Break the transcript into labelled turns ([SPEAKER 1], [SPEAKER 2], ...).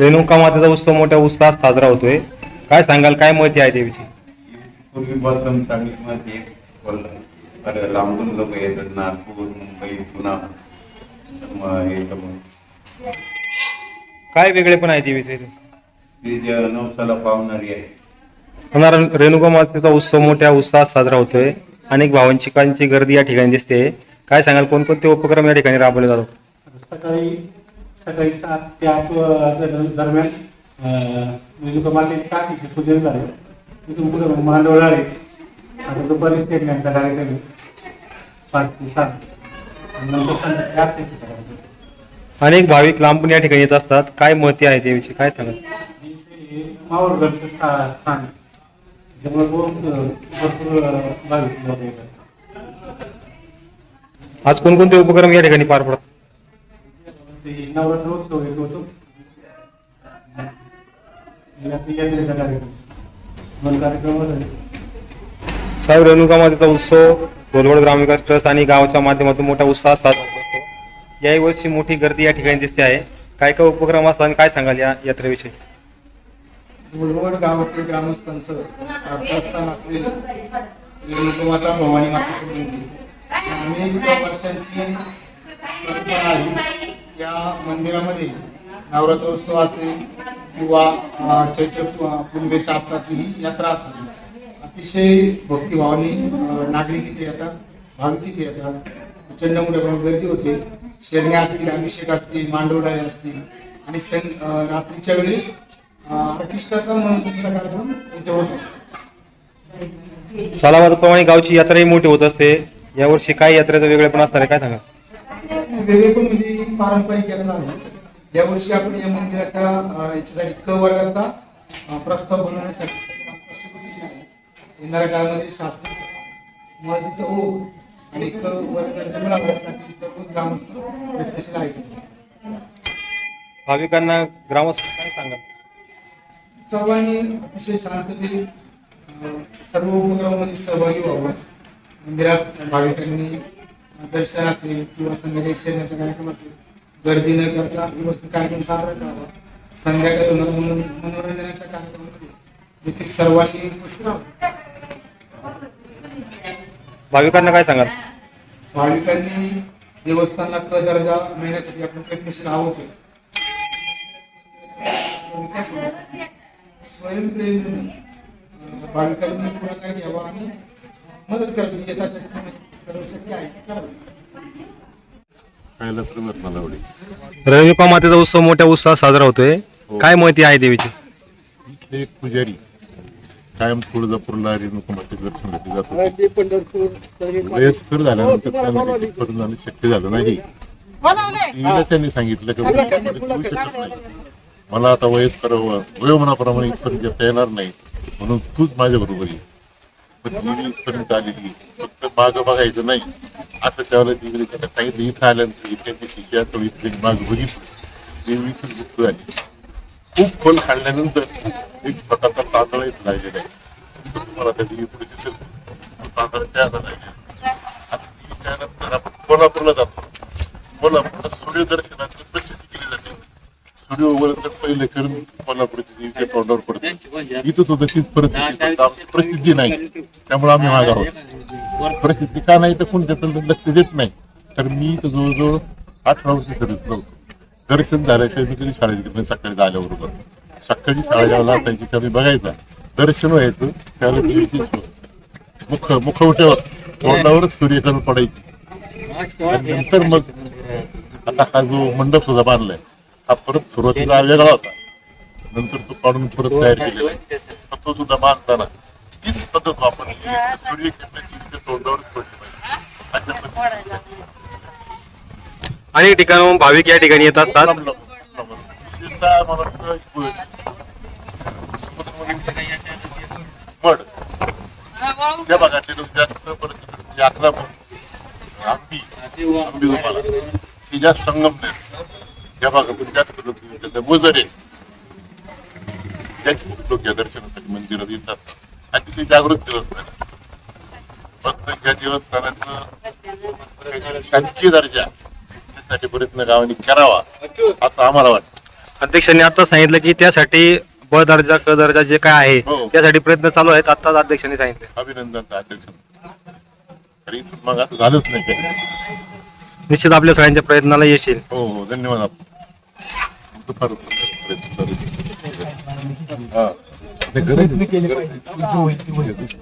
[SPEAKER 1] रेणुका मातेचा उत्सव मोठ्या उत्साहात साजरा होतोय? काय सांगाल? काय महती आहे देवीची?
[SPEAKER 2] पूर्वीपासून सांगलीमध्ये कोल्हा- अरे लांबून लोक येतात नागपूर मुंबई मग.
[SPEAKER 1] काय वेगळे पण आहे देवीचे
[SPEAKER 2] नवसाला पावणारी आहे.
[SPEAKER 1] रेणुका मातेचा उत्सव मोठ्या उत्साहात साजरा होतोय. अनेक भावंचिकांची गर्दी या ठिकाणी दिसते. काय सांगाल कोणकोणते उपक्रम या ठिकाणी राबवले जातात?
[SPEAKER 3] सकाळी सकाळी सात ते आठ दरम्यान रेणुका मातेची टाकीचे पूजन झालं. तिथून पुढे मांडवळ आले. आता दुपारी स्टेटमेंटचा कार्यक्रम. पाच ते सात. नंतर संध्याकाळी
[SPEAKER 1] अनेक भाविक लांबून या ठिकाणी येत असतात. काय महती आहे देवीची काय सांगाल?
[SPEAKER 3] मावळगडचं स्था- स्थान
[SPEAKER 1] आज कोणकोणते उपक्रम या ठिकाणी पार पडतात? साहेब रेणुका मातेचा उत्सव गोलवड ग्रामविकास ट्रस्ट आणि गावाच्या माध्यमातून मोठा उत्साह साजरा करतो. याही वर्षी मोठी गर्दी या ठिकाणी दिसते आहे. काय काय उपक्रम असतात आणि काय सांगाल या यात्रेविषयी?
[SPEAKER 4] मुलवड गावातील ग्रामस्थांचं श्रद्धास्थान असलेलं रेणुकामाता भवानी माता संबंधी अनेक वर्षांची परंपरा आहे. या मंदिरामध्ये नवरात्रोत्सव असेल किंवा चैत्र कुंभेचा आत्ताची ही यात्रा असेल. अतिशय भक्तिभावाने नागरिक इथे येतात भाविक इथे येतात. प्रचंड मोठ्या प्रमाणात गर्दी होते. शेरण्या असतील अभिषेक असतील मांडवडाळे असतील. आणि सं रात्रीच्या वेळेस कार्यक्रम इथे होत असतो.
[SPEAKER 1] सालाबादप्रमाणे गावची यात्राही मोठी होत असते. यावर्षी काय यात्रेचं वेगळेपण असणार आहे काय सांगा?
[SPEAKER 4] वेगळे पण म्हणजे पारंपरिक यात्रा आहे यावर्षी आपण या मंदिराच्या याच्यासाठी क वर्गाचा प्रस्ताव बनवण्यासाठी येणाऱ्या काळामध्ये शास्त्रीय मदतीचा ओघ आणि क वर्गाच्या मिळाव्यासाठी सर्वच ग्रामस्थ प्रयत्नशील आहेत.
[SPEAKER 1] भाविकांना ग्रामस्थ काय सांगाल
[SPEAKER 4] सर्वांनी अतिशय शांततेत अं, सर्व उपक्रमामध्ये सहभागी व्हावं. मंदिरात भाविकांनी दर्शन असेल किंवा संध्याकाळी शेरण्याचा कार्यक्रम असेल गर्दी न करता व्यवस्थित कार्यक्रम साजरा करावा. संध्याकाळी मनोरंजनाच्या कार्यक्रमामध्ये देखील सर्वांनी उपस्थित राहावं.
[SPEAKER 1] भाविकांना काय सांगाल?
[SPEAKER 4] भाविकांनी देवस्थानला क दर्जा मिळण्यासाठी आपण प्रयत्नशील आहोतच. विकास होण्यासाठी स्वयंप्रेरणेने भाविकांनी पुढाकार घ्यावा आणि मदत करायची यथाशक्ती आहे. करावं
[SPEAKER 1] मातेचा उत्सव मोठ्या उत्साहात साजरा होतोय. काय महती आहे देवीची?
[SPEAKER 5] ते एक पुजारी कायम तुळजापूरला रेणुकुमारचे दर्शनासाठी जात होते. वयस्कर झाल्यानंतर त्यांना करून जाणं शक्य झालं नाही. देवीला त्यांनी सांगितलं की शकत नाही. मला आता वयस्कर वयोमनाप्रमाणे वयोमानाप्रमाणे इथपर्यंत येता येणार नाही. म्हणून तूच माझ्या बरोबर ये. पण इथपर्यंत आलेली फक्त मागं बघायचं नाही असं त्यावेळेला देवीने त्यांना सांगितलं इथं आल्यानंतर इथे शिक्या तो इथे माग बघितली. देवी इथंच गुप्त झाली खूप खोल खाल्ल्यानंतर एक प्रकारचा तांदळ येत लागलेला आहे. तुम्हाला त्या दिवी पुढे दिसेल तांदळ त्याला लागेल आता त्यानंतर आपण कोल्हापूरला जातो कोल्हापूरला सूर्यदर्शनाची प्रसिद्धी केली जाते सूर्य उगवल्यानंतर पहिले करून तोंडावर पडते इथं सुद्धा तीच परिस्थिती आमची प्रसिद्धी नाही. त्यामुळे आम्ही माग आहोत प्रसिद्धी का नाही तर कोण त्याचं लक्ष देत नाही. तर मी इथं जवळजवळ अठरा वर्ष सर्विसला होतो दर्शन झाल्याशिवाय मी कधी शाळेत गेलो सकाळी आल्याबरोबर सकाळी शाळेला जेव्हा असायची तेव्हा बघायचा. दर्शन व्हायचं त्यावेळेला देवीची मुख मुखवट्यावर तोंडावरच सूर्यकिरण पडायची. आणि नंतर मग आता हा जो मंडप सुद्धा बांधलाय हा परत सुरुवातीला वेगळा होता. नंतर तो काढून परत तयार केलेला आहे. पण तो सुद्धा बांधताना तीच पद्धत वापरली सूर्यकिरणाची तोंडावरच पडली पाहिजे. अशा
[SPEAKER 1] अनेक ठिकाणाहून भाविक या ठिकाणी येत असतात.
[SPEAKER 5] विशेषतः मला मड. त्या भागातले लोक जास्त परत यात्रा आंबी आंबी तुम्हाला हे जास्त संगमनेर या भागातून जास्त लोक. वजरे ज्याचे खूप लोक या दर्शनासाठी मंदिरात येतात. अतिशय जागृत देवस्थान. फक्त या देवस्थानाचं शासकीय दर्जा त्यासाठी प्रयत्न गावांनी करावा असं आम्हाला वाटतं.
[SPEAKER 1] अध्यक्षांनी आता सांगितलं की त्यासाठी ब दर्जा क दर्जा जे काय आहे
[SPEAKER 5] हो.
[SPEAKER 1] त्यासाठी प्रयत्न चालू आहेत आताच अध्यक्षांनी सांगितले.
[SPEAKER 5] अभिनंदन अध्यक्ष मग असं झालंच नाही
[SPEAKER 1] निश्चित आपल्या सगळ्यांच्या प्रयत्नाला यश येईल.
[SPEAKER 5] हो हो धन्यवाद आपण. हा. नाही, गरज- गरज-